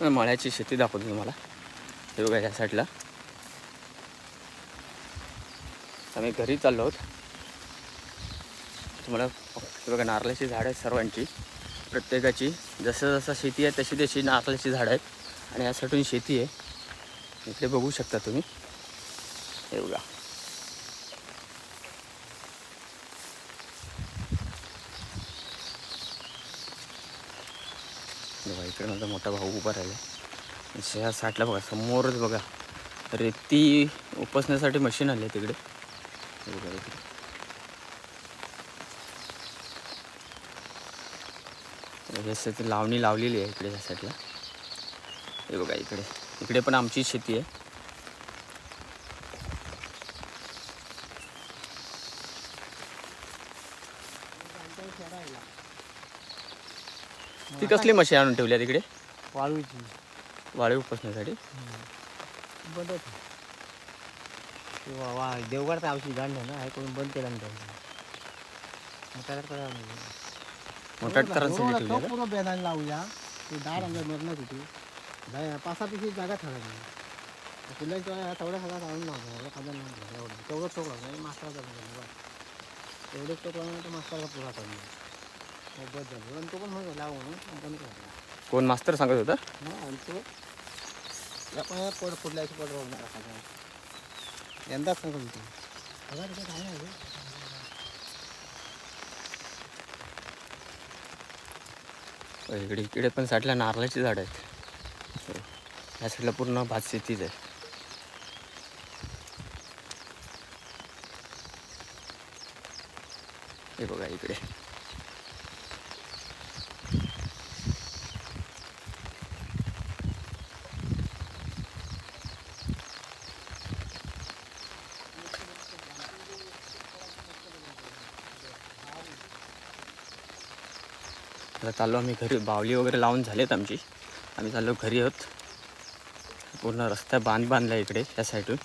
मळ्याची शेती दाखवतो तुम्हाला. हे बघा या साईडला आम्ही घरी चाललो आहोत. तुम्हाला बघा नारळाची झाडं आहेत सर्वांची. प्रत्येकाची जसं जसं शेती आहे तशी तशी नारळाची झाडं आहेत. आणि यासाठी शेती आहे. इकडे बघू शकता तुम्ही. हे बघा. बघा इकडे माझा मोठा भाऊ उभा राहिला. ह्या साठला बघा समोरच बघा. रेती उपसण्यासाठी मशीन आली आहे तिकडे. बघा इकडे लावणी लावलेली आहे इकडे ह्या साईडला हे बघा इकडे. इकडे पण आमची शेती आहे. ती कसली मशीन आणून ठेवली आहे तिकडे? वाळूची. वाळू उपसण्यासाठी बंद वा वा देवगडचं औषध झाड नाही ना हे करून बंद केलं ना नाही. मोठ्या तरांसाठी? पूर्ण बेदान लावूया. ते दाड आमच्या मरणात होती जाय पाच सहा पिशी जागा ठरवली. फुलांच्या तेवढ्या सगळ्या काढून नव्हतं एवढं नव्हतं एवढं तेवढं चोक लागलं मास्टरचा तेवढेच चोक लागलं तर मास्टरचा पुरा काढून बस झालं आणि तो पण म्हणून लावू म्हणून कोण मास्तर सांगत होता? आणि तो आपण पोट फुटल्याची पोट रोवणार खायचा यंदाच सांगत होतो हजार रुपये काय नाही इकडे इकडे पण साईडला नारळाची झाड आहेत. ह्या या साईडला पूर्ण भात शेतीच आहे. हे बघा इकडे. आता चाललो आम्ही घरी. बावली वगैरे लावून झालेत आमची. आम्ही चाललो घरी आहोत. पूर्ण रस्ता बांध बांधला इकडे त्या साईडून.